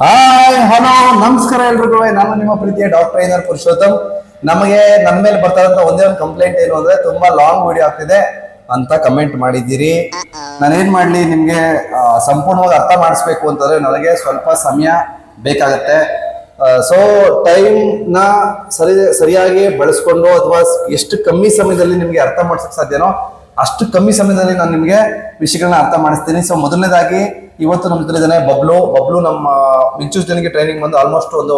Hi, hello, ನಮಸ್ಕಾರ ಎಲ್ರಿಗೂ. ನಾನು ನಿಮ್ಮ ಪ್ರೀತಿಯ ಡಾಕ್ಟರ್ ಐನರ್ ಪುರುಷೋತ್ತಮ್. ನಮಗೆ ನನ್ನ ಮೇಲೆ ಬರ್ತಾ ಒಂದೇ ಒಂದು ಕಂಪ್ಲೇಂಟ್ ಏನು ಅಂದ್ರೆ ತುಂಬಾ ಲಾಂಗ್ ವಿಡಿಯೋ ಆಗ್ತಿದೆ ಅಂತ ಕಮೆಂಟ್ ಮಾಡಿದ್ದೀರಿ. ನಾನೇನ್ ಮಾಡ್ಲಿ, ನಿಮ್ಗೆ ಸಂಪೂರ್ಣವಾಗಿ ಅರ್ಥ ಮಾಡಿಸ್ಬೇಕು ಅಂತಂದ್ರೆ ನನಗೆ ಸ್ವಲ್ಪ ಸಮಯ ಬೇಕಾಗತ್ತೆ. ಸೊ ಟೈಮ್ನ ಸರಿ ಸರಿಯಾಗಿ ಬಳಸ್ಕೊಂಡು ಅಥವಾ ಎಷ್ಟು ಕಮ್ಮಿ ಸಮಯದಲ್ಲಿ ನಿಮ್ಗೆ ಅರ್ಥ ಮಾಡ್ಸಕ್ ಸಾಧ್ಯನೋ ಅಷ್ಟು ಕಮ್ಮಿ ಸಮಯದಲ್ಲಿ ನಾನು ನಿಮಗೆ ವಿಷಯಗಳನ್ನ ಅರ್ಥ ಮಾಡಿಸ್ತೀನಿ. ಸೊ ಮೊದಲನೇದಾಗಿ, ಇವತ್ತು ನಮ್ಮ ಜೊತೆ ಜನ ಬಬ್ಲು. ಬಬ್ಲು ನಮ್ಮ ಮಿಂಚು ಜನಕ್ಕೆ ಟ್ರೈನಿಂಗ್ ಬಂದು ಆಲ್ಮೋಸ್ಟ್ ಒಂದು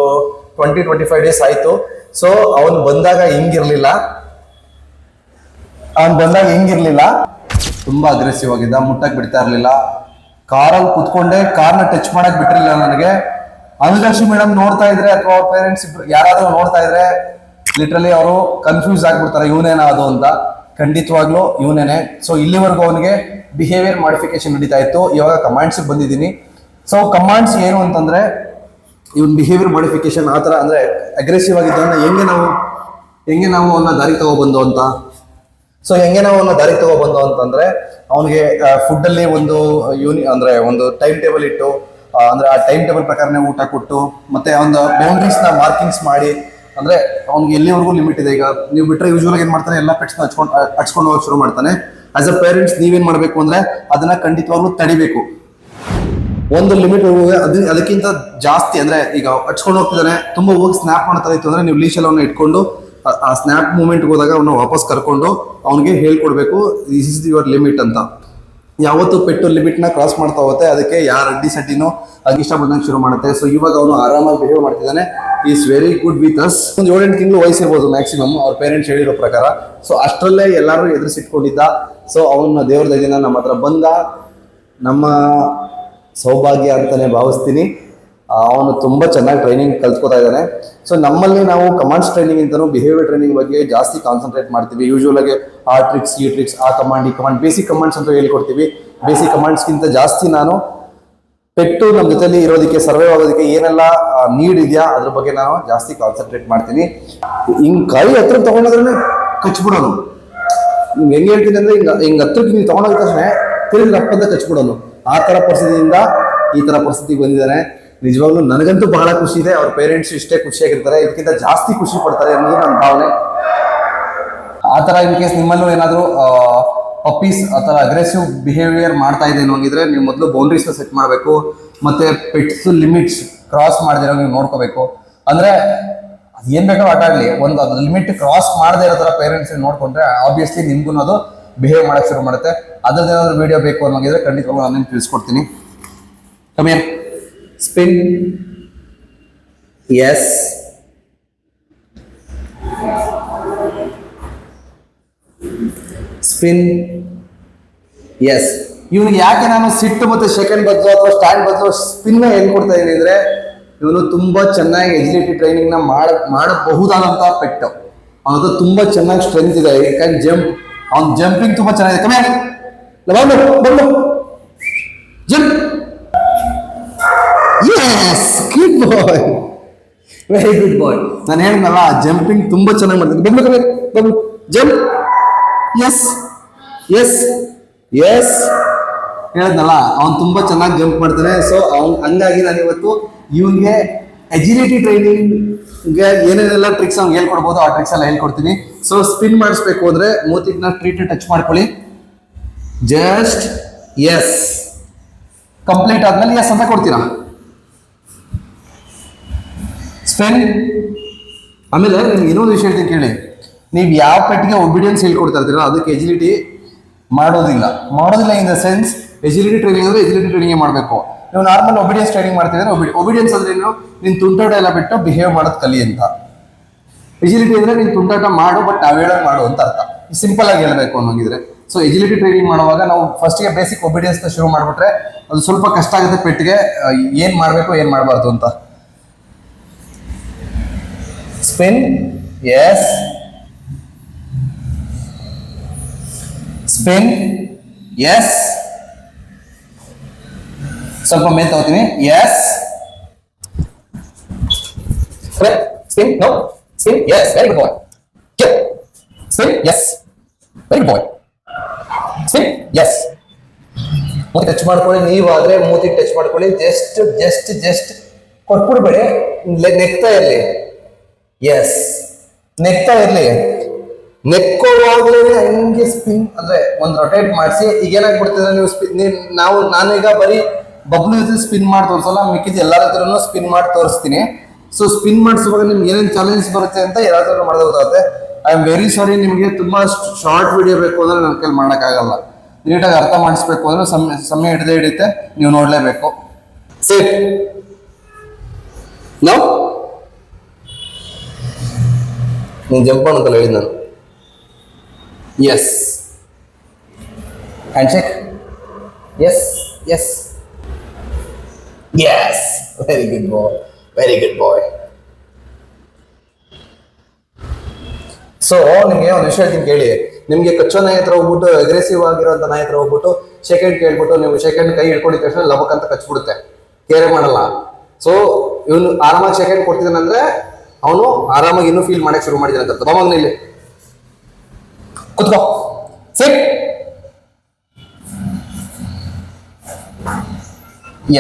ಟ್ವೆಂಟಿ ಟ್ವೆಂಟಿ ಫೈವ್ ಡೇಸ್ ಆಯಿತು. ಸೊ ಅವನು ಬಂದಾಗ ಹಿಂಗಿರಲಿಲ್ಲ. ಅವನು ಬಂದಾಗ ಹಿಂಗಿರಲಿಲ್ಲ. ತುಂಬ ಅಗ್ರೆಸಿವ್ ಆಗಿದ್ದ ಮುಟ್ಟಕ್ಕೆ ಬಿಡ್ತಾ ಇರಲಿಲ್ಲ. ಕಾರಲ್ಲಿ ಕುತ್ಕೊಂಡೆ ಕಾರ್ನ ಟಚ್ ಮಾಡಕ್ ಬಿಟ್ಟಿರಲಿಲ್ಲ ನನಗೆ. ಅನುಲಕ್ಷ್ಮಿ ಮೇಡಮ್ ನೋಡ್ತಾ ಇದ್ರೆ ಅಥವಾ ಅವ್ರ ಪೇರೆಂಟ್ಸ್ ಯಾರಾದ್ರೂ ನೋಡ್ತಾ ಇದ್ರೆ ಲಿಟ್ರಲಿ ಅವರು ಕನ್ಫ್ಯೂಸ್ ಆಗ್ಬಿಡ್ತಾರೆ, ಇವನೇನಾ ಅದು ಅಂತ. ಖಂಡಿತವಾಗ್ಲೂ ಇವನೇನೆ. ಸೊ ಇಲ್ಲಿವರೆಗೂ ಅವನಿಗೆ ಬಿಹೇವಿಯರ್ ಮಾಡಿಫಿಕೇಶನ್ ನಡೀತಾ ಇತ್ತು. ಇವಾಗ ಕಮಾಂಡ್ಸ್ ಬಂದಿದ್ದೀನಿ. ಸೊ ಕಮಾಂಡ್ಸ್ ಏನು ಅಂತಂದ್ರೆ, ಇವನ್ ಬಿಹೇವಿಯರ್ ಮಾಡಿಫಿಕೇಶನ್ ಆ ಥರ ಅಂದ್ರೆ ಅಗ್ರೆಸಿವ್ ಆಗಿದ್ದವನ್ನ ಹೆಂಗೆ ನಾವು ಹೆಂಗೆ ನಾವು ಅವನ್ನ ದಾರಿ ತಗೊಬಂದು ಅಂತ? ಸೊ ಹೆಂಗೆ ನಾವು ಅವನ್ನ ದಾರಿ ತಗೊಬಂದು ಅಂತಂದ್ರೆ, ಅವನಿಗೆ ಫುಡ್ ಅಲ್ಲಿ ಒಂದು ಯೂನಿ ಅಂದ್ರೆ ಒಂದು ಟೈಮ್ ಟೇಬಲ್ ಇಟ್ಟು ಅಂದ್ರೆ ಆ ಟೈಮ್ ಟೇಬಲ್ ಪ್ರಕಾರನೇ ಊಟ ಕೊಟ್ಟು, ಮತ್ತೆ ಅವನ ನ ಮಾರ್ಕಿಂಗ್ಸ್ ಮಾಡಿ ಅಂದ್ರೆ ಅವ್ನಿಗೆ ಎಲ್ಲಿವರೆಗೂ ಲಿಮಿಟ್ ಇದೆ? ಈಗ ನೀವು ಬಿಟ್ರೆ ಯೂಶುವಲ್ ಏನ್ ಮಾಡ್ತಾನೆ? ಎಲ್ಲ ಪೆಟ್ಸ್ ಹಚ್ಕೊಂಡು ಹಚ್ಕೊಂಡು ಹೋಗಕ್ಕೆ ಶುರು ಮಾಡ್ತಾನೆ. ಆಸ್ ಅ ಪೇರೆಂಟ್ಸ್ ನೀವೇನ್ ಮಾಡ್ಬೇಕು ಅಂದ್ರೆ ಅದನ್ನ ಖಂಡಿತವಾಗ್ಲೂ ತಡಿಬೇಕು. ಒಂದು ಲಿಮಿಟ್ ಅದು ಅದಕ್ಕಿಂತ ಜಾಸ್ತಿ ಅಂದ್ರೆ ಈಗ ಹಚ್ಕೊಂಡು ಹೋಗ್ತಿದ್ದಾನೆ, ತುಂಬಾ ಹೋಗಿ ಸ್ನ್ಯಾಪ್ ಮಾಡ್ತಾ ಇತ್ತು ಅಂದ್ರೆ ನೀವು ಲೀಶಲ್ ಅವನ್ನ ಇಟ್ಕೊಂಡು, ಆ- ಸ್ನ್ಯಾಪ್ ಮೂಮೆಂಟ್ ಹೋದಾಗ ಅವನ್ನ ವಾಪಸ್ ಕರ್ಕೊಂಡು ಅವನಿಗೆ ಹೇಳ್ಕೊಡ್ಬೇಕು ದಿಸ್ ಇಸ್ ಯುವರ್ ಲಿಮಿಟ್ ಅಂತ. ಯಾವತ್ತು ಪೆಟ್ಟು ಲಿಮಿಟ್ನ ಕ್ರಾಸ್ ಮಾಡ್ತಾ ಹೋಗುತ್ತೆ. ಅದಕ್ಕೆ ಯಾರ ಅಡ್ಡಿ ಸಡ್ಡಿನೋ ಇಷ್ಟ ಬಂದಂಗೆ ಶುರು ಮಾಡುತ್ತೆ. ಸೊ ಇವಾಗ ಅವನು ಆರಾಮಾಗಿ ಬಿಹೇವ್ ಮಾಡ್ತಿದ್ದಾನೆ. Is very good with us ಒಂದು ಏಳೆಂಟು ತಿಂಗಳು ವಯಸ್ಸಿರ್ಬೋದು ಮ್ಯಾಕ್ಸಿಮಮ್ ಅವ್ರ ಪೇರೆಂಟ್ಸ್ ಹೇಳಿರೋ ಪ್ರಕಾರ. ಸೊ ಅಷ್ಟರಲ್ಲೇ ಎಲ್ಲರೂ ಎದುರಿಸಿಟ್ಕೊಂಡಿದ್ದ. ಸೊ ಅವನ ದೇವ್ರ ದಯದಿಂದ ನಮ್ಮ ಹತ್ರ ಬಂದ ನಮ್ಮ ಸೌಭಾಗ್ಯ ಅಂತಲೇ ಭಾವಿಸ್ತೀನಿ. ಅವನು ತುಂಬ ಚೆನ್ನಾಗಿ ಟ್ರೈನಿಂಗ್ ಕಲ್ತ್ಕೋತಾ ಇದ್ದಾನೆ. ಸೊ ನಮ್ಮಲ್ಲಿ ನಾವು ಕಮಾಂಡ್ಸ್ ಟ್ರೈನಿಂಗ್ ಅಂತಲೂ ಬಿಹೇವಿಯರ್ ಟ್ರೈನಿಂಗ್ ಬಗ್ಗೆ ಜಾಸ್ತಿ ಕಾನ್ಸಂಟ್ರೇಟ್ ಮಾಡ್ತೀವಿ. ಯೂಶುವಲ್ ಆಗಿ ಆ ಟ್ರಿಕ್ಸ್ ಈ ಟ್ರಿಕ್ಸ್ ಆ ಕಮಾಂಡ್ ಈ ಕಮಾಂಡ್ ಬೇಸಿಕ್ ಕಮಾಂಡ್ಸ್ ಅಂತ ಹೇಳ್ಕೊಡ್ತೀವಿ. ಬೇಸಿಕ್ ಕಮಾಂಡ್ಸ್ಗಿಂತ ಜಾಸ್ತಿ ನಾನು ಪೆಟ್ಟು ನಮ್ಮ ಜೊತೆಲಿ ಇರೋದಕ್ಕೆ ಸರ್ವೈವ್ ಆಗೋದಕ್ಕೆ ಏನೆಲ್ಲ ನೀಡ್ ಇದೆಯಾ ಅದ್ರ ಬಗ್ಗೆ ನಾನು ಜಾಸ್ತಿ ಕಾನ್ಸಂಟ್ರೇಟ್ ಮಾಡ್ತೀನಿ. ಹಿಂಗೆ ಕೈ ಹತ್ರ ತಗೊಂಡ್ರೆ ಕಚ್ಬಿಡೋನು. ಹಿಂಗ್ ಹೆಂಗೆ ಹೇಳ್ತೀನಿ ಅಂದ್ರೆ ಹಿಂಗ, ಹಿಂಗ್ ಹತ್ರಕ್ಕೆ ನೀವು ತೊಗೊಂಡೋದ ತಕ್ಷಣ ತಿರುಗಿ ರಪ್ಪಂತ ಕಚ್ಬಿಡೋನು. ಆ ತರ ಪರಿಸ್ಥಿತಿಯಿಂದ ಈ ತರ ಪರಿಸ್ಥಿತಿಗೆ ಬಂದಿದ್ದಾನೆ. ನಿಜವಾಗ್ಲೂ ನನಗಂತೂ ಬಹಳ ಖುಷಿ ಇದೆ. ಅವ್ರ ಪೇರೆಂಟ್ಸ್ ಇಷ್ಟೇ ಖುಷಿಯಾಗಿರ್ತಾರೆ. ಇದಕ್ಕಿಂತ ಜಾಸ್ತಿ ಖುಷಿ ಪಡ್ತಾರೆ ಅನ್ನೋದು ನನ್ನ ಭಾವನೆ. ಆ ಥರ ಇನ್ ಕೇಸ್ ನಿಮ್ಮಲ್ಲೂ ಏನಾದರೂ ಪಪ್ಪೀಸ್ ಆ ಥರ ಅಗ್ರೆಸಿವ್ ಬಿಹೇವಿಯರ್ ಮಾಡ್ತಾ ಇದೆ ಅನ್ನೋಂಗಿದ್ರೆ ನೀವು ಮೊದಲು ಬೌಂಡ್ರೀಸ್ನ ಸೆಟ್ ಮಾಡಬೇಕು. ಮತ್ತೆ ಪೆಟ್ಸ್ ಲಿಮಿಟ್ಸ್ ಕ್ರಾಸ್ ಮಾಡದಿರೋ ನೀವು ನೋಡ್ಕೋಬೇಕು. ಅಂದ್ರೆ ಏನು ಬೇಕೋ ಆಟ ಆಗಲಿ ಒಂದು ಅದು ಲಿಮಿಟ್ ಕ್ರಾಸ್ ಮಾಡದೇ ಇರೋ ಥರ ಪೇರೆಂಟ್ಸ್ ನೋಡ್ಕೊಂಡ್ರೆ ಆಬ್ವಿಯಸ್ಲಿ ನಿಮ್ಗೂ ಅದು ಬಿಹೇವ್ ಮಾಡಕ್ ಶುರು ಮಾಡುತ್ತೆ. ಅದ್ರದ್ದು ಏನಾದರೂ ವಿಡಿಯೋ ಬೇಕು ಅನ್ನೋಂಗಿದ್ರೆ ಖಂಡಿತವಾಗ್ಲೂ ನಾನು ನಿಮ್ಗೆ ತಿಳಿಸ್ಕೊಡ್ತೀನಿ. Come here spin yes spin yes ಇವನಿಗೆ ಯಾಕೆ ನಾನು ಸಿಟ್ಟು ಮತ್ತು ಸೆಕೆಂಡ್ ಬದಲು ಅಥವಾ ಸ್ಟ್ಯಾಂಡ್ ಬದಲು ಸ್ಪಿನ್ ಕೊಡ್ತಾ ಇದ್ದೀನಿ ಅಂದರೆ, ಇವನು ತುಂಬ ಚೆನ್ನಾಗಿ ಎಜಿಲಿಟಿ ಟ್ರೈನಿಂಗ್ನ ಮಾಡ ಮಾಡಬಹುದಾದಂಥ ಪೆಟ್ಟು. ಅವನದು ತುಂಬ ಚೆನ್ನಾಗಿ ಸ್ಟ್ರೆಂತ್ ಇದೆ. ಕ್ಯಾನ್ ಜಂಪ್ ಅವ್ನ ಜಂಪಿಂಗ್ ತುಂಬ ಚೆನ್ನಾಗಿದೆ. ಕಮ್ಮಿ ಬಂದು jump yes good boy very good boy ನಾನು ಹೇಳಿದ್ನಲ್ಲ ಜಂಪಿಂಗ್ ತುಂಬಾ ಚೆನ್ನಾಗಿ ಮಾಡ್ತೀನಿ. ಕಮ್ಮಿ ಬಂದು ಜಂಪ್ ಎಸ್ ಎಸ್ ಎಸ್ ಹೇಳಿದ್ನಲ್ಲ, ಅವ್ನು ತುಂಬಾ ಚೆನ್ನಾಗಿ ಜಂಪ್ ಮಾಡ್ತಾನೆ. ಸೊ ಅವ್ನು, ಹಂಗಾಗಿ ನಾನು ಇವತ್ತು ಇವನಿಗೆ ಎಜಿಲಿಟಿ ಟ್ರೈನಿಂಗ್ ಏನೇನೆಲ್ಲ ಟ್ರಿಕ್ಸ್ ಅವ್ನಿಗೆ ಹೇಳ್ಕೊಡ್ಬೋದು, ಆ ಟ್ರಿಕ್ಸ್ ಎಲ್ಲ ಹೇಳ್ಕೊಡ್ತೀನಿ. ಸೊ ಸ್ಪಿನ್ ಮಾಡಿಸ್ಬೇಕು ಅಂದ್ರೆ ಮೂತಿಗ್ನ ಟ್ರೀಟ್ ಟಚ್ ಮಾಡ್ಕೊಳ್ಳಿ. ಜಸ್ಟ್ ಎಸ್ ಕಂಪ್ಲೀಟ್ ಆದ್ಮೇಲೆ ಎಸ್ ಅಂತ ಕೊಡ್ತೀರಾ? ಸ್ಪೆನ್ ಆಮೇಲೆ ನಿಮ್ಗೆ ಇನ್ನೊಂದು ವಿಷಯ ಹೇಳ್ತೀನಿ ಕೇಳಿ. ನೀವು ಯಾವ ಪೆಟ್ಟಿಗೆ ಒಬಿಡಿಯನ್ಸ್ ಹೇಳ್ಕೊಡ್ತಾ ಇರ್ತೀರ ಅದಕ್ಕೆ ಎಜಿಲಿಟಿ ಮಾಡೋದಿಲ್ಲ. ಮಾಡೋದಿಲ್ಲ in the sense agility training ಅಂದ್ರೆ ಎಜಿಲಿಟಿ ಟ್ರೈನಿಂಗ್ ಮಾಡಬೇಕು. ನೀವು ನಾರ್ಮಲ್ ಒಬಿಡಿಯನ್ಸ್ ಟ್ರೈನಿಂಗ್ ಮಾಡ್ತಿದ್ರೆ ಒಬಿಡಿಯನ್ಸ್ ಅಂದ್ರೆ ಏನು? ನೀನು ತುಂಟಾಟ ಎಲ್ಲ ಬಿಟ್ಟು ಬಿಹೇವ್ ಮಾಡೋದು ಕಲಿ ಅಂತ. ಎಜಿಲಿಟಿ ಅಂದ್ರೆ ನೀನು ತುಂಟಾಟ ಮಾಡು ಬಟ್ ನಾವು ಮಾಡು ಅಂತ ಅರ್ಥ. ಸಿಂಪಲ್ ಆಗಿ ಹೇಳಬೇಕು ಅನ್ನೋಂಗಿದ್ರೆ. ಸೊ ಎಜಿಲಿಟಿ ಟ್ರೈನಿಂಗ್ ಮಾಡುವಾಗ ನಾವು ಫಸ್ಟ್ಗೆ ಬೇಸಿಕ್ ಒಬಿಡಿಯನ್ಸ್ ಶುರು ಮಾಡಿಬಿಟ್ರೆ ಅದು ಸ್ವಲ್ಪ ಕಷ್ಟ ಆಗುತ್ತೆ ಪೆಟ್ಟಿಗೆ ಏನು ಮಾಡಬೇಕು, ಏನ್ ಮಾಡಬಾರ್ದು ಅಂತ. ಸ್ಪಿನ್ ಎಸ್ ಸ್ಪಿನ್ ಎಸ್ ಸ್ವಲ್ಪ ಮೇಲ್ ತಗೋತೀನಿ yes spin no spin yes very good boy spin yes very good boy spin yes ಮೂತಿ ಟಚ್ ಮಾಡ್ಕೊಳ್ಳಿ. ನೀವಾದ್ರೆ ಮೂತಿ ಟಚ್ ಮಾಡ್ಕೊಳ್ಳಿ. ಜಸ್ಟ್ ಜಸ್ಟ್ ಜಸ್ಟ್ ಕೊಟ್ಬಿಡ್ಬೇಡಿ. ನೆಕ್ತಾ ಇರ್ಲಿ. ಎಸ್ ನೆಕ್ತಾ ಇರ್ಲಿ. ನೆಕ್ಕೋವಾಗ್ಲೇ ಹಂಗೆ ಸ್ಪಿನ್ ಅಂದ್ರೆ ಒಂದ್ ರೊಟೇಟ್ ಮಾಡಿಸಿ, ಈಗ ಏನಾಗ್ಬಿಡ್ತಿದ್ರೆ ನೀವು ಸ್ಪಿನ್ ನಾವು, ನಾನೀಗ ಬರೀ ಬಬ್ಲು ಜೊತೆ ಸ್ಪಿನ್ ಮಾಡಿ ತೋರಿಸಲ್ಲ, ಮಿಕ್ಕಿದ ಎಲ್ಲರ ಹತ್ರನು ಸ್ಪಿನ್ ಮಾಡಿ ತೋರಿಸ್ತೀನಿ. ಸೊ ಸ್ಪಿನ್ ಮಾಡಿಸುವಾಗ ನಿಮ್ಗೆ ಏನೇನು ಚಾಲೆಂಜ್ ಬರುತ್ತೆ ಅಂತ ಎಲ್ಲಾದ್ರೂ ಮಾಡೋದು ಗೊತ್ತಾಗುತ್ತೆ ಐ ಆಮ್ ವೆರಿ ಸಾರಿ ನಿಮಗೆ ತುಂಬಾ ಶಾರ್ಟ್ ವಿಡಿಯೋ ಬೇಕು ಅಂದ್ರೆ ನನ್ನ ಕೈಲಿ ಮಾಡೋಕ್ಕಾಗಲ್ಲ. ನೀಟಾಗಿ ಅರ್ಥ ಮಾಡಿಸ್ಬೇಕು ಅಂದ್ರೆ ಸಮಯ ಸಮಯ ಹಿಡಿದೇ ಹಿಡಿಯುತ್ತೆ, ನೀವು ನೋಡ್ಲೇಬೇಕು. ಸೇಫ್ ನಾವು ನೀನು ಜಂಪ್ ಅಂತ ಹೇಳಿದ್ ನಾನು. Yes hand check yes yes yes very good boy very good boy so ನಿಮಗೆ ಒಂದು ವಿಷಯ ಹೇಳ್ತೀನಿ ಕೇಳಿ. ನಿಮಗೆ ಕಚ್ಚೋ ನಾಯಿ ಹತ್ರ ಹೋಗ್ಬಿಟ್ಟು ಅಗ್ರೆಸಿವ್ ಆಗಿರೋಂಥ ನಾಯಿ ಹತ್ರ ಹೋಗ್ಬಿಟ್ಟು ಸೆಕೆಂಡ್ ಕೇಳ್ಬಿಟ್ಟು ನೀವು ಸೆಕೆಂಡ್ ಕೈ ಹಿಡ್ಕೊಂಡಿದ ತಕ್ಷಣ ಲಬಕ್ ಅಂತ ಕಚ್ಬಿಡುತ್ತೆ. ಕೇರೆ ಮಾಡಲ್ಲ. ಸೊ ಇವನು ಆರಾಮಾಗಿ ಸೆಕೆಂಡ್ ಕೊಡ್ತಿದ್ದಾನಂದ್ರೆ ಅವನು ಆರಾಮಾಗಿ ಇನ್ನೂ ಫೀಲ್ ಮಾಡಕ್ಕೆ ಶುರು ಮಾಡಿದ್ದಾನೆ ಅಂತ ಬಾಬಾ ಇಲ್ಲಿ ಕುತ್ಕೋ. Sit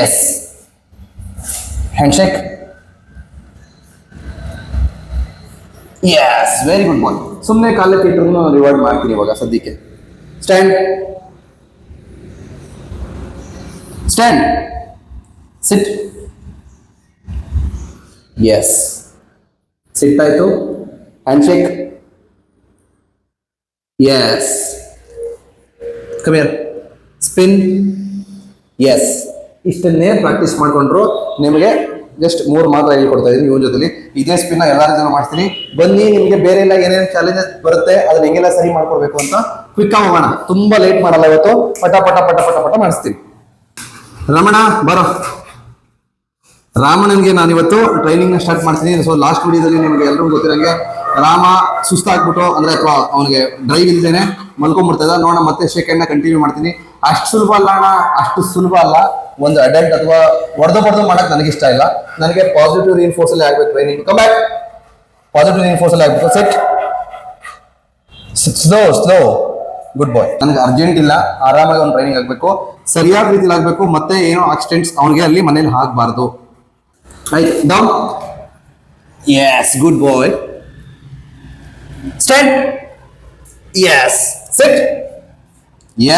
yes handshake yes very good boy ಸುಮ್ಮನೆ ಕಾಲಕ್ಕೆ ಇಟ್ರು ರಿವಾರ್ಡ್ ಮಾಡ್ತೀನಿ ಇವಾಗ ಸದ್ಯಕ್ಕೆ. Stand stand sit yes sit ಆಯ್ತು hand shake yes come here spin yes ಇಷ್ಟನ್ನೇ practice ಮಾಡಿಕೊಂಡ್ರು. ನಿಮಗೆ ಜಸ್ಟ್ ಮೂರು ಮಾತ್ರ ಹೇಳ್ಕೊಡ್ತಾ ಇದೀನಿ ಇವನ ಜೊತೆಲಿ. ಇದೇ ಸ್ಪಿನ್ನ ಎಲ್ಲರ ಜನ ಮಾಡ್ತೀನಿ. ಬನ್ನಿ, ನಿಮಗೆ ಬೇರೆ ಎಲ್ಲ ಏನೇನು ಚಾಲೆಂಜಸ್ ಬರುತ್ತೆ, ಅದನ್ನ ಹೆಂಗೆಲ್ಲ ಸರಿ ಮಾಡ್ಕೊಡ್ಬೇಕು ಅಂತ ಕ್ವಿಕ್ ಆಗಿ ಹೋಗೋಣ. ತುಂಬಾ ಲೇಟ್ ಮಾಡಲ್ಲ ಇವತ್ತು. ಪಟ ಪಟ ಪಟ ಪಟ ಪಟ ಮಾಡಿಸ್ತೀನಿ. ರಮಣ, ಬರೋ. ರಾಮಣ್ಣನ್ಗೆ ನಾನು ಇವತ್ತು ಟ್ರೈನಿಂಗ್ ಸ್ಟಾರ್ಟ್ ಮಾಡ್ತೀನಿ. ಸೊ ಲಾಸ್ಟ್ ವಿಡಿಯೋದಲ್ಲಿ ನಿಮಗೆ ಎಲ್ಲರಿಗೂ ಗೊತ್ತಿರಂಗೆ ರಾಮ ಸುಸ್ತಾಗ್ಬಿಟ್ಟು ಅಂದ್ರೆ ಅಥವಾ ಅವನಿಗೆ ಡ್ರೈವ್ ಇಲ್ದೇನೆ ಮಲ್ಕೊಂಡ್ಬಿಡ್ತದ ನೋಡೋಣ, ಮತ್ತೆ ನ ಕಂಟಿನ್ಯೂ ಮಾಡ್ತೀನಿ. ಅಷ್ಟು ಸುಲಭ ಅಲ್ಲ ಅಣ್ಣ, ಅಷ್ಟು ಸುಲಭ ಅಲ್ಲ. ಒಂದು ಅಡಲ್ಟ್ ಅಥವಾ ಹೊಡೆದು ಹೊಡೆದು ಮಾಡಕ್ ನನಗೆ ಇಷ್ಟ ಇಲ್ಲ. ನನಗೆ ಪಾಸಿಟಿವ್ ರಿಇನ್ಫೋರ್ಸ್ ಅಲ್ಲಿ ಆಗ್ಬೇಕು training come back positive reinforce ಅಲ್ಲಿ ಆಗ್ಬೇಕು. Sit slow slow good boy ನನಗೆ ಅರ್ಜೆಂಟ್ ಇಲ್ಲ. ಆರಾಮಾಗಿ ಅವ್ನು ಟ್ರೈನಿಂಗ್ ಆಗಬೇಕು. ಸರಿಯಾದ ರೀತಿಲಿ ಆಗಬೇಕು. ಮತ್ತೆ ಏನೋ ಆಕ್ಸಿಡೆಂಟ್ಸ್ ಅವನಿಗೆ ಅಲ್ಲಿ ಮನೇಲಿ ಆಗಬಾರ್ದು. ಆಯ್ತು down yes good boy stand yes sit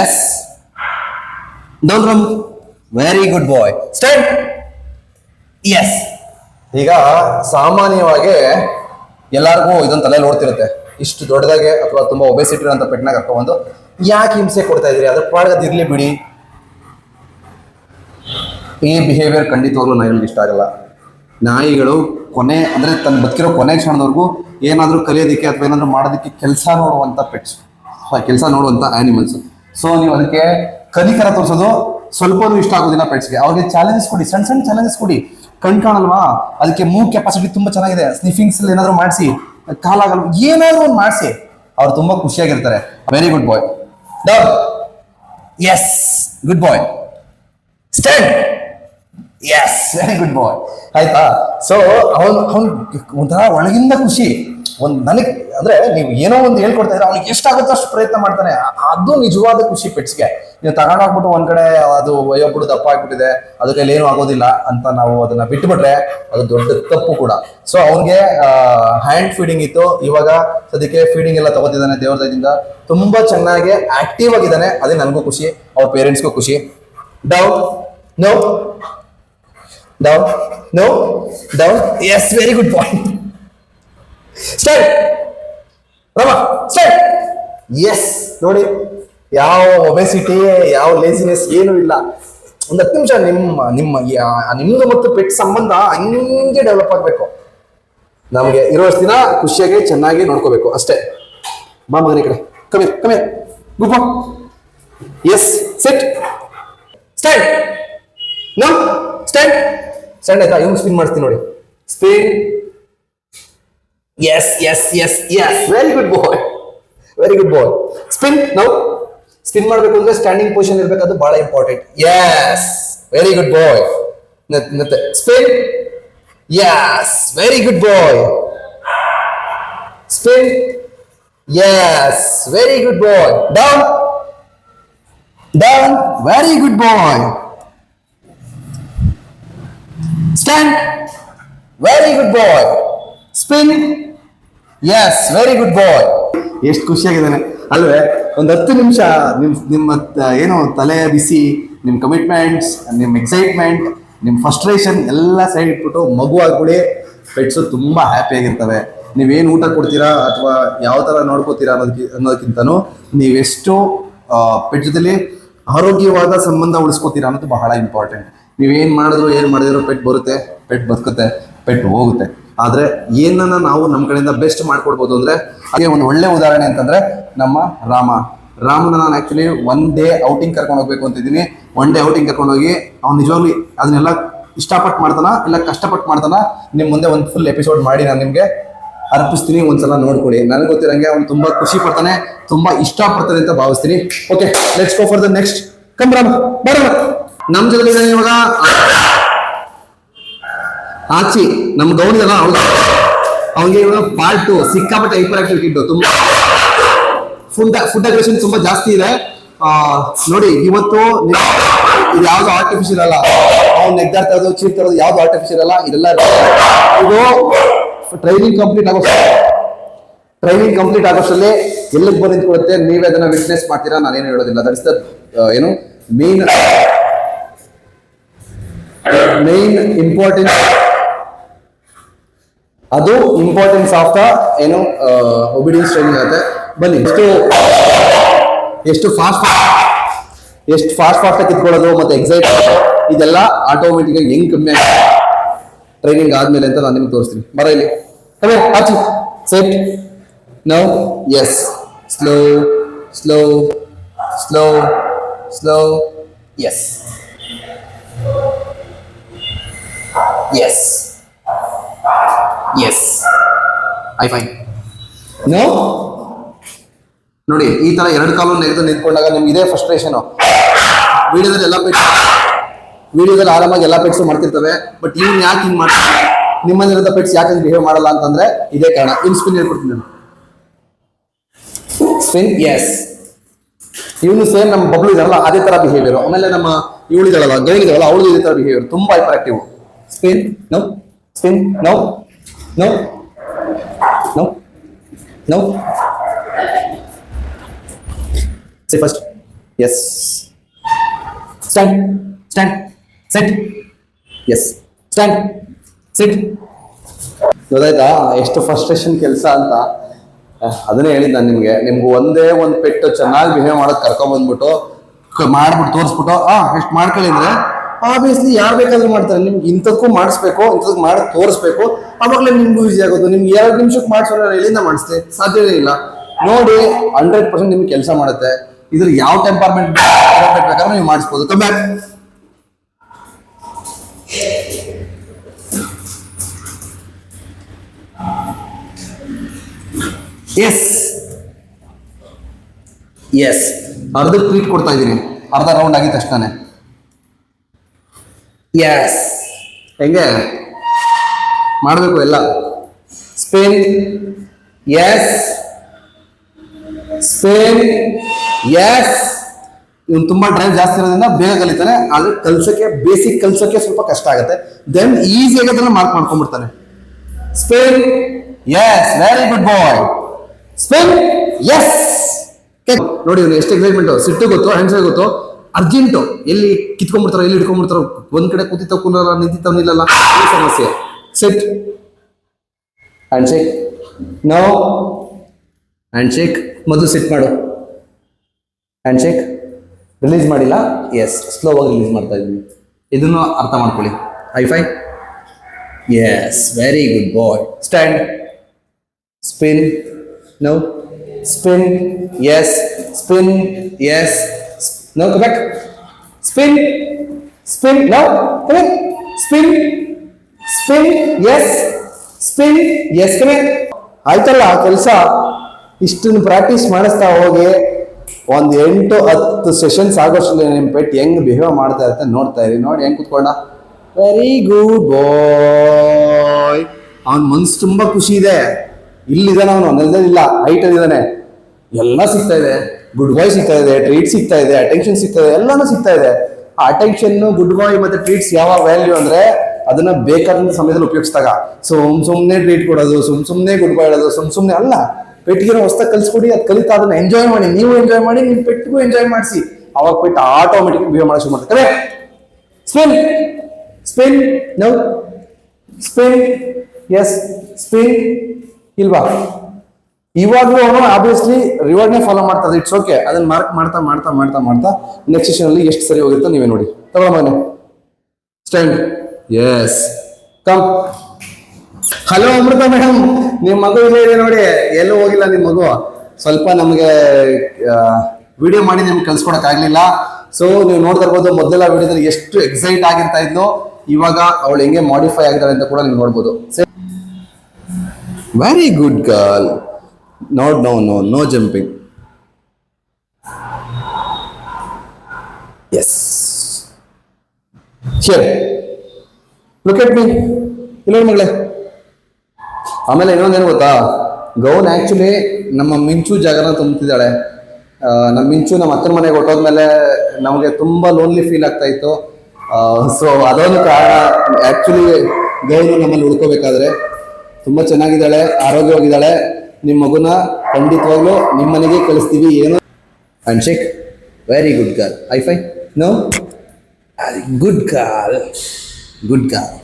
yes down from very good boy stand yes ಈಗ ಸಾಮಾನ್ಯವಾಗಿ ಎಲ್ಲರಿಗೂ ಇದೊಂದು ತಲೆಯಲ್ಲಿ ಓಡ್ತಿರುತ್ತೆ. ಇಷ್ಟು ದೊಡ್ಡದಾಗೆ ಅಥವಾ ತುಂಬ ಒಬೆಸಿಟಿ ಅಂತ ಪೆಟ್ನಾಗ ಹಾಕೊಂಡು ಯಾಕೆ ಹಿಂಸೆ ಕೊಡ್ತಾ ಇದ್ದೀರಿ? ಅದ್ರ ಪಾಡ್ಗದ್ ಇರ್ಲಿ ಬಿಡಿ. ಈ ಬಿಹೇವಿಯರ್ ಖಂಡಿತವಾಗ್ಲೂ ನನಗೆ ಇಷ್ಟ ಆಗಲ್ಲ. ನಾಯಿಗಳು ಕೊನೆ, ಅಂದ್ರೆ ತನ್ನ ಬದುಕಿರೋ ಕೊನೆ ಕ್ಷಣದವರೆಗೂ ಏನಾದರೂ ಕಲಿಯೋದಕ್ಕೆ ಅಥವಾ ಏನಾದರೂ ಮಾಡೋದಕ್ಕೆ ಕೆಲಸ ನೋಡುವಂಥ ಪೆಟ್ಸ್ ಕೆಲಸ ನೋಡುವಂಥ ಆನಿಮಲ್ಸ್ ಸೊ ನೀವು ಅದಕ್ಕೆ ಕಲಿಕರ ತೋರಿಸೋದು ಸ್ವಲ್ಪನೂ ಇಷ್ಟ ಆಗೋದಿಲ್ಲ ಪೆಟ್ಸ್ಗೆ ಅವ್ರಿಗೆ ಚಾಲೆಂಜಸ್ ಕೊಡಿ, ಸಣ್ಣ ಸಣ್ಣ ಚಾಲೆಂಜಸ್ ಕೊಡಿ. ಕಣ್ ಕಾಣಲ್ವಾ? ಅದಕ್ಕೆ ಮೂ ಕೆಪಾಸಿಟಿ ತುಂಬಾ ಚೆನ್ನಾಗಿದೆ. ಸ್ನಿಫಿಂಗ್ಸ್ ಏನಾದರೂ ಮಾಡಿಸಿ ಕಾಲಾಗಲ್ಲ ಏನಾದರೂ ಒಂದು ಮಾಡಿಸಿ, ಅವ್ರು ತುಂಬಾ ಖುಷಿಯಾಗಿರ್ತಾರೆ. Very good boy down yes good boy stand yes good boy ಆಯ್ತಾ? ಸೊ ಅವನು, ಅವ್ನು ಒಂಥರ ಒಳಗಿಂದ ಖುಷಿ. ಒಂದು ನನಗೆ, ಅಂದ್ರೆ ನೀವು ಏನೋ ಒಂದು ಹೇಳ್ಕೊಡ್ತಾ ಇದ್ರೆ ಅವ್ನಿಗೆ ಎಷ್ಟಾಗುತ್ತೋ ಅಷ್ಟು ಪ್ರಯತ್ನ ಮಾಡ್ತಾನೆ. ಅದು ನಿಜವಾದ ಖುಷಿ ಪೆಟ್ಸ್ಗೆ. ನೀವು ತಗೊಂಡೋಗ್ಬಿಟ್ಟು ಒಂದ್ ಕಡೆ ಅದು ವಯೋಬಿಡು ದಪ್ಪ ಆಗ್ಬಿಟ್ಟಿದೆ, ಅದ್ರ ಕೈಲಿ ಏನೂ ಆಗೋದಿಲ್ಲ ಅಂತ ನಾವು ಅದನ್ನ ಬಿಟ್ಬಿಟ್ರೆ ಅದು ದೊಡ್ಡ ತಪ್ಪು ಕೂಡ. ಸೊ ಅವ್ನಿಗೆ ಹ್ಯಾಂಡ್ ಫೀಡಿಂಗ್ ಇತ್ತು. ಇವಾಗ ಸದ್ಯಕ್ಕೆ ಫೀಡಿಂಗ್ ಎಲ್ಲ ತಗೋತಿದ್ದಾನೆ ದೇವ್ರ ತುಂಬ ತುಂಬಾ ಚೆನ್ನಾಗಿ ಆಕ್ಟಿವ್ ಆಗಿದ್ದಾನೆ. ಅದೇ ನನಗೂ ಖುಷಿ. ಅವ್ರ ಪೇರೆಂಟ್ಸ್ಗೂ ಖುಷಿ. Doubt no down no down? Yes very good point. Start Rama start yes ನೋಡಿ, ಯಾವ ಒಬೆಸಿಟಿ ಯಾವ ಲೇಸಿನೆಸ್ ಏನೂ ಇಲ್ಲ. ಒಂದು ಹತ್ತು ನಿಮಿಷ ನಿಮ್ಮ ನಿಮ್ಮ ನಿಮ್ದು ಮತ್ತು ಪೆಟ್ ಸಂಬಂಧ ಹಂಗೆ ಡೆವಲಪ್ ಆಗಬೇಕು. ನಮಗೆ ಇರೋಷ್ಟು ದಿನ ಖುಷಿಯಾಗಿ, ಚೆನ್ನಾಗಿ ನೋಡ್ಕೋಬೇಕು, ಅಷ್ಟೇ. ಬಾ ಮಗನ ಕಡೆ. ಕಮ್ಮಿ ಕಮ್ಮಿ ಗುಪ್ಪ yes sit stand no stand stand ಆಯ್ತಾ? ಇವ್ ಸ್ಪಿನ್ ಮಾಡಿಸ್ತೀನಿ ನೋಡಿ. Spin yes yes yes yes very good boy very good boy spin now spin ಮಾಡಬೇಕು ಅಂದ್ರೆ ಸ್ಟ್ಯಾಂಡಿಂಗ್ ಪೊಸಿಷನ್ ಇರಬೇಕು. ಅದು ಬಹಳ important yes very good boy ಮತ್ತೆ spin yes very good boy spin yes very good boy down down very good boy stand very good boy spin yes very good boy ಎಷ್ಟು ಖುಷಿಯಾಗಿದ್ದಾನೆ. ಅಲ್ವೇ, ಒಂದು ಹತ್ತು ನಿಮಿಷ ನಿಮ್, ನಿಮ್ಮ ತ- ಏನು ತಲೆ ಬಿಸಿ ನಿಮ್ಮ ಕಮಿಟ್ಮೆಂಟ್ಸ್ ನಿಮ್ಮ ಎಕ್ಸೈಟ್ಮೆಂಟ್ ನಿಮ್ಮ ಫಸ್ಟ್ರೇಷನ್ ಎಲ್ಲ ಸೈಡ್ ಇಟ್ಬಿಟ್ಟು ಮಗು ಆಗ್ಬಿಡಿ. ಪೆಟ್ಸು ತುಂಬ ಹ್ಯಾಪಿಯಾಗಿರ್ತವೆ ನೀವೇನು ಊಟ ಕೊಡ್ತೀರಾ ಅಥವಾ ಯಾವ ಥರ ನೋಡ್ಕೋತೀರಾ ಅನ್ನೋದಕ್ಕೆ ಅನ್ನೋದಕ್ಕಿಂತನೂ ನೀವೆಷ್ಟು ಪೆಟ್ ಜೊತೆಲಿ ಆರೋಗ್ಯವಾದ ಸಂಬಂಧ ಉಳಿಸ್ಕೋತೀರಾ ಅನ್ನೋದು ಬಹಳ ಇಂಪಾರ್ಟೆಂಟ್ ನೀವೇನು ಮಾಡಿದ್ರು, ಏನು ಮಾಡಿದ್ರು ಪೆಟ್ ಬರುತ್ತೆ, ಪೆಟ್ ಬದುಕುತ್ತೆ, ಪೆಟ್ ಹೋಗುತ್ತೆ. ಆದರೆ ಏನನ್ನ ನಾವು ನಮ್ಮ ಕಡೆಯಿಂದ ಬೆಸ್ಟ್ ಮಾಡ್ಕೊಡ್ಬೋದು ಅಂದರೆ ಅದೇ ಒಂದು ಒಳ್ಳೆ ಉದಾಹರಣೆ ಅಂತಂದ್ರೆ ನಮ್ಮ ರಾಮ. ರಾಮನ ನಾನು ಆ್ಯಕ್ಚುಲಿ ಒನ್ ಡೇ ಔಟಿಂಗ್ ಕರ್ಕೊಂಡು ಹೋಗ್ಬೇಕು ಅಂತಿದ್ದೀನಿ. ಒನ್ ಡೇ ಔಟಿಂಗ್ ಕರ್ಕೊಂಡು ಹೋಗಿ ಅವ್ನು ನಿಜವಾಗ್ಲೂ ಅದನ್ನೆಲ್ಲ ಇಷ್ಟಪಟ್ಟು ಮಾಡ್ತಾನ, ಇಲ್ಲ ಕಷ್ಟಪಟ್ಟು ಮಾಡ್ತಾನ ನಿಮ್ಮ ಮುಂದೆ ಒಂದು ಫುಲ್ ಎಪಿಸೋಡ್ ಮಾಡಿ ನಾನು ನಿಮಗೆ ಅರ್ಪಿಸ್ತೀನಿ ಒಂದ್ಸಲ ನೋಡ್ಕೊಡಿ. ನನಗೆ ಗೊತ್ತಿರಂಗೆ ಅವ್ನು ತುಂಬಾ ಖುಷಿ ಪಡ್ತಾನೆ, ತುಂಬಾ ಇಷ್ಟಪಡ್ತಾನೆ ಅಂತ ಭಾವಿಸ್ತೀನಿ. Okay let's go for the next come Rama ಬರೋಣ. ನಮ್ಮ ಜೊತೆ ಇವಾಗ? ಆಚಿ ನಮ್ಮ ಗೌನ್ ಅಲ್ಲ ಅವ್ನು ಅವನಿಗೆ ಇವಾಗ ಪಾರ್ಟ್ ಸಿಕ್ಕಾಪಟ್ಟೆ ಹೈಪರ್ ಆಕ್ಟಿವ್ ಕಿಟ್ಟು ತುಂಬಾ. ಫುಡ್ ಫುಡ್ ಅಗ್ರೆಷನ್ ತುಂಬಾ ಜಾಸ್ತಿ ಇದೆ. ಆ, ನೋಡಿ ಇವತ್ತು ಇದು ಯಾವ್ದು ಆರ್ಟಿಫಿಷಿಯಲ್ ಅಲ್ಲ? ಅವ್ನು ನೆಗ್ದಾಡ್ತಾ ಇರೋದು ಚೀರ್ತಾ ಇರೋದು ಯಾವ್ದು ಆರ್ಟಿಫಿಷಿಯಲ್ ಅಲ್ಲ? ಇದೆಲ್ಲ ಇದು ಟ್ರೈನಿಂಗ್ ಕಂಪ್ಲೀಟ್ ಆಗೋ ಟ್ರೈನಿಂಗ್ ಕಂಪ್ಲೀಟ್ ಆಗೋಷ್ಟರಲ್ಲಿ ಎಲ್ಲಿಗೆ ಬಂದು ಕೊಡುತ್ತೆ ನೀವೇ ಅದನ್ನ ವಿಟ್ನೆಸ್ ಮಾಡ್ತೀರಾ? ನಾನೇನು ಹೇಳೋದಿಲ್ಲ. ದಟ್ಸ್ ದ ಏನು ಮೇನ್ ಮೇನ್ ಇಂಪಾರ್ಟೆನ್ಸ್ ಅದು ಇಂಪಾರ್ಟೆನ್ಸ್ ಆಫ್ ದ ಏನು ಒಬಿಡಿಯನ್ಸ್ ಟ್ರೈನಿಂಗ್ ಆಗುತ್ತೆ. ಬನ್ನಿ, ಎಷ್ಟು ಎಷ್ಟು ಫಾಸ್ಟ್ ಎಷ್ಟು ಫಾಸ್ಟ್ ಫಾಸ್ಟ್ ಕಿತ್ಕೊಳ್ಳೋದು ಮತ್ತೆ ಎಕ್ಸೈಟ್ ಇದೆಲ್ಲ ಆಟೋಮೆಟಿಕ್ ಆಗಿ ಹೆಂಗ್ ಕಮ್ಮಿ ಆಗುತ್ತೆ? ಟ್ರೈನಿಂಗ್ ಆದ್ಮೇಲೆ ಅಂತ ನಾನು ನಿಮ್ಗೆ ತೋರಿಸ್ತೀನಿ. ಬರ ಇಲ್ಲಿ. ಕಮೇ ಆಚಿ sit now yes slow slow slow slow yes yes yes high five no ನೋಡಿ ಈ ತರ ಎರಡು ಕಾಲು ನೆಗೆದು ನಿಂತ್ಕೊಂಡಾಗ ನಿಮ್ಗೆ ಇದೇ ಫ್ರಸ್ಟ್ರೇಷನ್ ವಿಡಿಯೋದಲ್ಲಿ ಎಲ್ಲ ಪೆಟ್ಸ್ ವಿಡಿಯೋದಲ್ಲಿ ಆರಾಮಾಗಿ ಎಲ್ಲ ಪೆಟ್ಸ್ ಮಾಡ್ತಿರ್ತವೆ ಬಟ್ ಇವ್ನು ಯಾಕೆ ಹಿಂಗೆ ಮಾಡ್ತಾರೆ ನಿಮ್ಮಲ್ಲಿರೋದ ಪೆಟ್ಸ್ ಯಾಕೆ ಬಿಹೇವ್ ಮಾಡಲ್ಲ ಅಂತಂದ್ರೆ ಇದೇ ಕಾರಣ. ಇನ್ ಸ್ಪಿನ್ ಹೇಳ್ಕೊಡ್ತೀನಿ ನಾನು. ಸ್ಪಿನ್ ಎಸ್ ಇವನು ಸೇಮ್ ನಮ್ಮ ಬಬ್ಲು ಇದಾರಲ್ಲ ಅದೇ ತರ ಬಿಹೇವಿಯರ್ ಆಮೇಲೆ ನಮ್ಮ ಇವಳಿದಾಳಲ್ಲ ಗೈಲ್ ಇದಾಳಲ್ಲ ಅವಳು ಇದೇ ತರ ಬಿಹೇವಿಯರ್ ತುಂಬಾ hyper active spin no Spin? No no no No. Say first. Yes. Stand. Stand. Sit. Yes. Stand. Sit. ಗೊತ್ತಾಯ್ತಾ ಎಷ್ಟು ಫ್ರಸ್ಟ್ರೇಷನ್ ಕೆಲಸ ಅಂತ ಅದನ್ನೇ ಹೇಳಿದ್ದು ನಾನು ನಿಮಗೆ ನಿಮ್ಗೆ ಒಂದೇ ಒಂದು ಪೆಟ್ಟು ಚೆನ್ನಾಗಿ ಬಿಹೇವ್ ಮಾಡೋದು ಕರ್ಕೊಂಡ್ ಬಂದ್ಬಿಟ್ಟು ಕ- ಮಾಡ್ಬಿಟ್ಟು, ತೋರಿಸ್ಬಿಟ್ಟು, ಆ, ಎಷ್ಟು ಮಾಡ್ಕೊಳ್ಳಿ ಅಂದ್ರೆ ಆಬ್ವಿಯಸ್ಲಿ ಯಾರು ಬೇಕಾದ್ರೂ ಮಾಡ್ತಾರೆ. ನಿಮ್ಗೆ ಇಂಥಕ್ಕೂ ಮಾಡಿಸ್ಬೇಕು, ಇಂಥದ್ದು ಮಾಡಿ, ತೋರಿಸ್ಬೇಕು. ಅವಾಗಲೇ ನಿಮ್ಗೂ ಈಸಿ ಆಗೋದು. ನಿಮ್ಗೆ ಎರಡು ನಿಮಿಷಕ್ಕೆ ಮಾಡಿಸೋರು ಎಲ್ಲಿಂದ ಮಾಡಿಸ್ತೆ ಸಾಧ್ಯವೇ ಇಲ್ಲ. ನೋಡಿ ಹಂಡ್ರೆಡ್ ಪರ್ಸೆಂಟ್ ನಿಮ್ಗೆ ಕೆಲಸ ಮಾಡುತ್ತೆ. ಇದ್ರ ಯಾವ ಟೆಂಪರ್ಮೆಂಟ್ ಬೇಕಾದ್ರೆ ನೀವು ಮಾಡಿಸ್ಬೋದು. ಕಮ್ ಬ್ಯಾಕ್ ಎಸ್ ಎಸ್ ಅರ್ಧ ಟ್ರೀಟ್ ಕೊಡ್ತಾ ಇದ್ದೀನಿ. ಅರ್ಧ ರೌಂಡ್ ಆಗಿದ ತಕ್ಷಣ ಎಸ್ ಹೆಂಗೆ? ಮಾಡಬೇಕು ಎಲ್ಲ. ಸ್ಪೇನ್ ಎಸ್ ಸ್ಪೇನ್ ಎಸ್ ಇವನು ತುಂಬ ಡ್ರೈವ್ ಜಾಸ್ತಿ ಇರೋದ್ರಿಂದ ಬೇಗ ಕಲಿತಾನೆ, ಆದರೆ ಕಲ್ಸೋಕ್ಕೆ ಬೇಸಿಕ್ ಕಲ್ಸೋಕ್ಕೆ ಸ್ವಲ್ಪ ಕಷ್ಟ ಆಗುತ್ತೆ. ದೆನ್ ಈಸಿಯಾಗಿ ಅದನ್ನು mark ಮಾಡ್ಕೊಂಡ್ಬಿಡ್ತಾನೆ. Spin yes very good boy spin yes ನೋಡಿ ಎಷ್ಟು ಎಕ್ಸೈಟ್ಮೆಂಟ್ ಸಿಟ್ಟು ಗೊತ್ತು ಹೆಣ್ಸೆ ಗೊತ್ತು ಅರ್ಜೆಂಟು. ಎಲ್ಲಿ ಕಿತ್ಕೊಂಡ್ಬಿಡ್ತಾರೋ, ಎಲ್ಲಿ ಹಿಡ್ಕೊಂಡ್ಬಿಡ್ತಾರೋ, ಒಂದ್ ಕಡೆ ಕೂತಿತ್ತ ಕೂನಲ್ಲ ನಿಂತಿತ್ತ ನಿಲ್ಲಲ್ಲ ಈ ಸಮಸ್ಯೆ? Sit hand shake no hand shake ಮೊದಲು ಸೆಟ್ ಮಾಡು. ಹ್ಯಾಂಡ್ ಶೇಕ್ ರಿಲೀಸ್ ಮಾಡಿಲ್ಲ? ಎಸ್ ಸ್ಲೋ ಆಗಿ ರಿಲೀಸ್ ಮಾಡ್ತಾ ಇದ್ದೀನಿ ಇದನ್ನು ಅರ್ಥ ಮಾಡ್ಕೊಳ್ಳಿ. High five yes very good boy stand spin no spin yes spin yes no come spin spin no come spin spin yes spin yes come ಆಯ್ತಲ್ಲ ಕೆಲಸ ಇಷ್ಟನ್ನು ಪ್ರಾಕ್ಟೀಸ್ ಮಾಡಿಸ್ತಾ ಹೋಗಿ ಒಂದು ಎಂಟು ಹತ್ತು ಸೆಷನ್ಸ್ ಆಗೋಷ್ಟು ನಿಮ್ಮ ಪೆಟ್ಟು ಹೆಂಗ್ ಬಿಹೇವ್ ಮಾಡ್ತಾ ಇರುತ್ತೆ ನೋಡ್ತಾ ಇರಿ. ನೋಡಿ, ಹೆಂಗ್ ಕುತ್ಕೊಂಡ? ವೆರಿ ಗುಡ್ ಬಾಯ್ ಅವನ ಮನ್ಸು ತುಂಬಾ ಖುಷಿ ಇದೆ. ಇಲ್ಲಿದ್ದಾನೆ ಅವನು, ನೆಲದಲ್ಲಿಲ್ಲ ಹೈಟ್ ಇದಾನೆ ಎಲ್ಲ ಸಿಗ್ತಾ ಇದೆ. ಗುಡ್ ಬಾಯ್ ಸಿಗ್ತಾ ಇದೆ ಟ್ರೀಟ್ ಸಿಗ್ತಾ ಇದೆ ಅಟೆನ್ಷನ್ ಸಿಗ್ತಾ ಇದೆ, ಎಲ್ಲಾನು ಸಿಗ್ತಾ ಇದೆ. ಆ ಅಟೆನ್ಷನ್ ಗುಡ್ ಬಾಯ್ ಮತ್ತೆ ಟ್ರೀಟ್ಸ್ ಯಾವ ವ್ಯಾಲ್ಯೂ ಅಂದ್ರೆ ಅದನ್ನ ಬೇಕಾದಂತ ಸಮಯದಲ್ಲಿ ಉಪಯೋಗಿಸಿದಾಗ. ಸುಮ್ ಸುಮ್ನೆ ಟ್ರೀಟ್ ಕೊಡೋದು, ಸುಮ್ ಸುಮ್ನೆ ಗುಡ್ ಬಾಯ್ ಹೇಳೋದು ಸುಮ್ ಸುಮ್ನೆ ಅಲ್ಲ ಪೆಟ್ಟಿಗೆ ಹೊಸ ಕಲ್ಸ್ಕೊಡಿ, ಅದು ಕಲಿತಾ ಅದನ್ನ ಎಂಜಾಯ್ ಮಾಡಿ, ನೀವು ಎಂಜಾಯ್ ಮಾಡಿ, ನಿಮ್ ಪೆಟ್ಟಿಗೂ ಎಂಜಾಯ್ ಮಾಡಿಸಿ. ಅವಾಗ ಪೆಟ್ಟು ಆಟೋಮೆಟಿಕ್ ಬಿಹೇವ್ ಮಾಡೋ ಶುರು ಮಾಡ್ತಾರೆ spin spin now spin yes spin ಇಲ್ವಾ? ಇವಾಗಲೂ ಅವನು ಆಬ್ವಿಯಸ್ಲಿ ರಿವಾರ್ಡ್ನೇ ಫಾಲೋ ಮಾಡ್ತಾರೆ ಇಟ್ಸ್ ಓಕೆ ಅದನ್ನ ಮಾರ್ಕ್ ಮಾಡ್ತಾ ಮಾಡ್ತಾ ಮಾಡ್ತಾ ಮಾಡ್ತಾ ನೆಕ್ಸ್ಟ್ ಸೆಷನ್ ಅಲ್ಲಿ ಎಷ್ಟು ಸರಿ ಹೋಗುತ್ತೋ ನೀವೇ ನೋಡಿ. ತಗೊಳ ಮನೆ stand yes come hello Amrita madam ನಿಮ್ಮ ಮಗು ಇಲ್ಲೇ ನೋಡಿ. ಎಲ್ಲೂ ಹೋಗಿಲ್ಲ ನಿಮ್ಮ ಮಗು. ಸ್ವಲ್ಪ ನಮಗೆ ವಿಡಿಯೋ ಮಾಡಿ ನಿಮ್ಗೆ ಕಲ್ಸ್ಕೊಡಕ್ ಆಗ್ಲಿಲ್ಲ. ಸೊ ನೀವು ನೋಡ್ತಾ ಇರ್ಬೋದು, ಮೊದಲ ವಿಡಿಯೋದಲ್ಲಿ ಎಷ್ಟು ಎಕ್ಸೈಟ್ ಆಗಿರ್ತಾ ಇದ್ಲು. ಇವಾಗ ಅವಳು ಹೆಂಗೆ ಮಾಡಿಫೈ ಆಗಿದ್ದಾಳೆ ಅಂತ ಕೂಡ ನೀವು ನೋಡ್ಬೋದು. ವೆರಿ ಗುಡ್ ಗರ್ಲ್ ನೋಡ್ no no no jumping yes here look at me ಇಲ್ಲ ಮಗಳೇ. ಆಮೇಲೆ ಇನ್ನೊಂದೇನು ಗೊತ್ತಾ? ಗೌನ್ ಆ್ಯಕ್ಚುಲಿ ನಮ್ಮ ಮಿಂಚು ಜಾಗನ ತುಂಬುತ್ತಿದ್ದಾಳೆ ನಮ್ಮ ಮಿಂಚು ನಮ್ಮ ಅಕ್ಕನ ಮನೆಗೆ ಹೊಟ್ಟೋದ್ಮೇಲೆ ನಮಗೆ ತುಂಬ ಲೋನ್ಲಿ ಫೀಲ್ ಆಗ್ತಾ ಇತ್ತು. ಸೊ ಅದೊಂದು ಕಾರಣ ಆ್ಯಕ್ಚುಲಿ ಗೌನು ನಮ್ಮಲ್ಲಿ ಉಳ್ಕೋಬೇಕಾದ್ರೆ ತುಂಬ ಚೆನ್ನಾಗಿದ್ದಾಳೆ, ಆರೋಗ್ಯವಾಗಿದ್ದಾಳೆ. ನಿಮ್ಮ ಮಗುನ ಖಂಡಿತವಾಗ್ಲೂ ನಿಮ್ಮ ಮನೆಗೆ ಕಳಿಸ್ತೀವಿ ಏನು hand shake very good girl high five no good girl good girl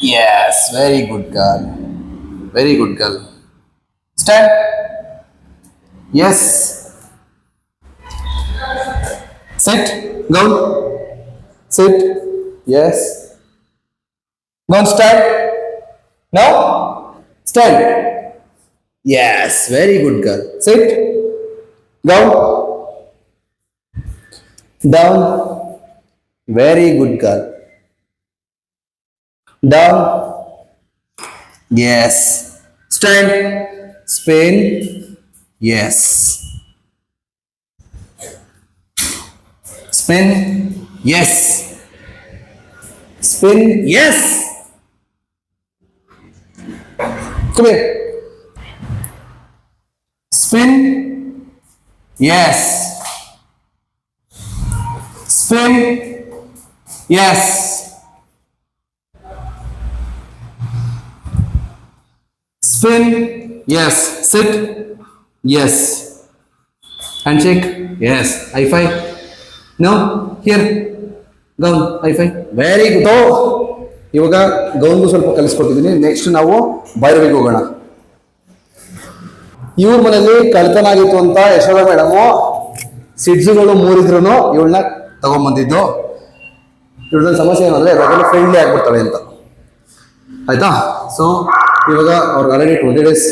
Yes, very good girl. Very good girl. Stand. Yes. Sit. Down. Sit. Yes. Down. Stand. Now. Stand. Yes, very good girl. Sit. Down. Down. Very good girl. Down. Yes. Stand. Spin. Yes. Spin. Yes. Spin. Yes. Come here. Spin. Yes. Spin. Yes. Spin. Yes. Sit. Yes. Handshake. Yes. High five. No. Here. Gown. High five. Very good. So, ಇವಾಗ ಗೌನ್ಗೂ ಸ್ವಲ್ಪ ಕಲಿಸ್ಕೊಟ್ಟಿದ್ದೀನಿ. Next ನಾವು ಭೈರವಿಗೆ ಹೋಗೋಣ. ಇವ್ರ ಮನೆಯಲ್ಲಿ ಕಳ್ತನ ಆಗಿತ್ತು ಅಂತ Yashoda madam ಸಿಡ್ಜಿಗಳು ಮೂರಿದ್ರು ಇವಳನ್ನ ತಗೊಂಡ್ಬಂದಿದ್ದು ಇವಳ ಸಮಸ್ಯೆ ಏನಂದ್ರೆ ಯಾವಾಗಲೂ ಫ್ರೆಂಡ್ಲಿ ಆಗ್ಬಿಡ್ತಾಳೆ ಅಂತ. ಆಯ್ತಾ? ಸೊ ಇವಾಗ ಅವ್ರಿಗೆ ಆಲ್ರೆಡಿ ಟ್ವೆಂಟಿ ಡೇಸ್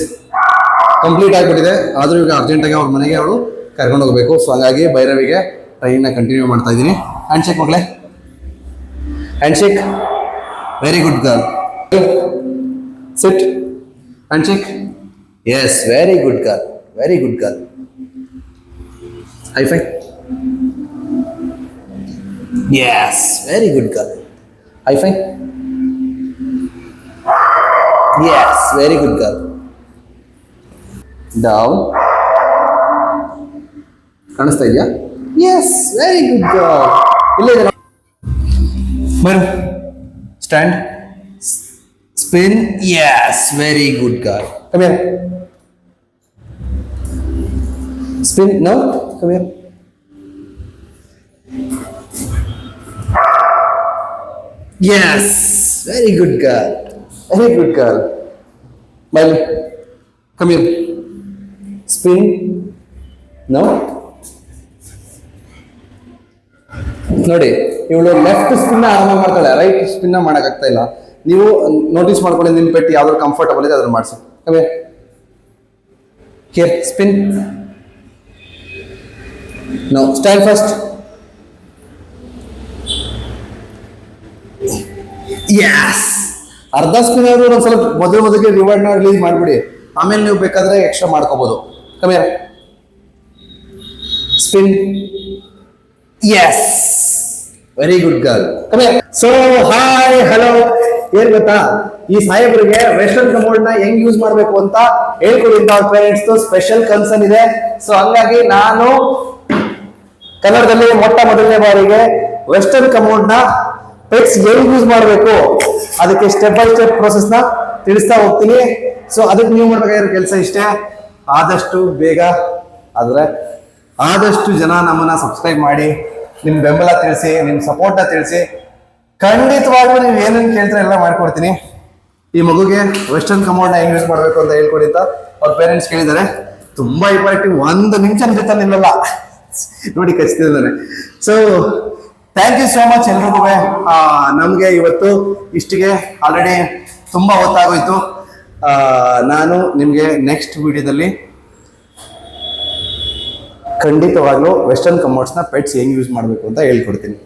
ಕಂಪ್ಲೀಟ್ ಆಗಿಬಿಟ್ಟಿದೆ. ಆದರೂ ಈಗ ಅರ್ಜೆಂಟಾಗಿ ಅವ್ರ ಮನೆಗೆ ಅವಳು ಕರ್ಕೊಂಡು ಹೋಗಬೇಕು. ಸೊ ಹಾಗಾಗಿ ಭೈರವಿಗೆ ಟ್ರೈನ್ನ ಕಂಟಿನ್ಯೂ ಮಾಡ್ತಾ ಇದ್ದೀನಿ. ಹ್ಯಾಂಡ್ ಶೇಕ್ ಮಕ್ಕಳೇ hand shake Very good girl sit handshake yes very good girl very good girl high five yes very good girl high five Yes, very good girl. Down. ಕಾಣಿಸ್ತಾ ಇದೆಯಾ yes very good girl ಇಲ್ಲ ಇದೆ ಬರು Stand. Spin. Yes. Very good guy. Come here. Spin. No. Come here. Yes. Very good girl. Very good girl. Miley. Come here. Spin. No. ನೋಡಿ, ಇವಳು left spin ಆರಾಮ ಮಾಡ್ತಾಳೆ right spin ಮಾಡೋಕ್ಕಾಗ್ತಾ ಇಲ್ಲ. ನೀವು notice ಮಾಡ್ಕೊಂಡು ನಿಮ್ಮ ಪೆಟ್ಟು ಯಾವ್ದು ಕಂಫರ್ಟಬಲ್ ಇದೆ ಅದನ್ನ ಮಾಡಿಸಿ. Come here spin no style first yes ಅರ್ಧ ಸ್ಪಿನ್ ಆದ್ರೂ ಒಂದು ಸ್ವಲ್ಪ ಮೊದಲು ಮೊದಲಿಗೆ ರಿವಾರ್ಡ್ನ ರಿಲೀಸ್ ಮಾಡಿಬಿಡಿ. ಆಮೇಲೆ ನೀವು ಬೇಕಾದ್ರೆ ಎಕ್ಸ್ಟ್ರಾ ಮಾಡ್ಕೋಬಹುದು ಕಮ್ಮಿ spin yes very good girl so hi hello ಏನ್ ಗೊತ್ತಾ? ಈ ಸಾಹೇಬರಿಗೆ ವೆಸ್ಟರ್ನ್ ಕಮೋಡ್ನ ಹೆಂಗ್ ಯೂಸ್ ಮಾಡ್ಬೇಕು ಅಂತ ಹೇಳ್ಕೊಡಿ ಅಂತ ಅವ್ರ ಪೇರೆಂಟ್ಸ್ ಸ್ಪೆಷಲ್ ಕನ್ಸರ್ನ್ ಇದೆ. ಸೊ ಹಂಗಾಗಿ ನಾನು ಕನ್ನಡದಲ್ಲಿ ಮೊಟ್ಟ ಮೊದಲನೇ ಬಾರಿಗೆ ವೆಸ್ಟರ್ನ್ ಕಮೋಡ್ನ ಪೆಟ್ಸ್ ಹೆಂಗ್ ಯೂಸ್ ಮಾಡಬೇಕು? ಅದಕ್ಕೆ ಸ್ಟೆಪ್ ಬೈ ಸ್ಟೆಪ್ನ ತಿಳಿಸ್ತಾ ಹೋಗ್ತೀನಿ. ಸೊ ಅದಕ್ಕೆ ನೀವು ಮಾಡ್ಬೇಕಾಗಿರೋ ಕೆಲಸ ಇಷ್ಟೇ. ಆದಷ್ಟು ಬೇಗ ಆದ್ರೆ ಆದಷ್ಟು ಜನ ನಮ್ಮನ್ನ ಸಬ್ಸ್ಕ್ರೈಬ್ ಮಾಡಿ. ನಿಮ್ ಬೆಂಬಲ ತಿಳಿಸಿ, ನಿಮ್ ಸಪೋರ್ಟ್ನ ತಿಳಿಸಿ, ಖಂಡಿತವಾಗ್ಲೂ ನೀವು ಏನೇನು ಕೇಳ್ತೀರ ಎಲ್ಲ ಮಾಡ್ಕೊಡ್ತೀನಿ. ಈ ಮಗುಗೆ ವೆಸ್ಟರ್ನ್ ಕಮಾಂಡ್ನ ಯೂಸ್ ಮಾಡಬೇಕು ಅಂತ ಹೇಳ್ಕೊಡಿ ಅಂತ ಅವ್ರ ಪೇರೆಂಟ್ಸ್ ಕೇಳಿದ್ದಾರೆ. ತುಂಬಾ ಇಂಪಾರ್ಟೆಂಟ್ ಒಂದು ನಿಮಿಷ ಜೊತೆ ನಿಲ್ಲಲ್ಲ ನೋಡಿ ಕಚ್ತಿದ್ದಾರೆ so thank you so much ಎಲ್ರಿಗೂ. ನಮಗೆ ಇವತ್ತು ಇಷ್ಟಿಗೆ ಆಲ್ರೆಡಿ ತುಂಬಾ ಹೊತ್ತಾಗೋಯ್ತು. ನಾನು ನಿಮಗೆ ನೆಕ್ಸ್ಟ್ ವಿಡಿಯೋದಲ್ಲಿ ಖಂಡಿತವಾಗ್ಲೂ ವೆಸ್ಟರ್ನ್ ಕಮೋಡ್ಸ್ನ ಪೆಟ್ಸ್ ಹೆಂಗ್ ಯೂಸ್ ಮಾಡಬೇಕು ಅಂತ ಹೇಳ್ಕೊಡ್ತೀನಿ.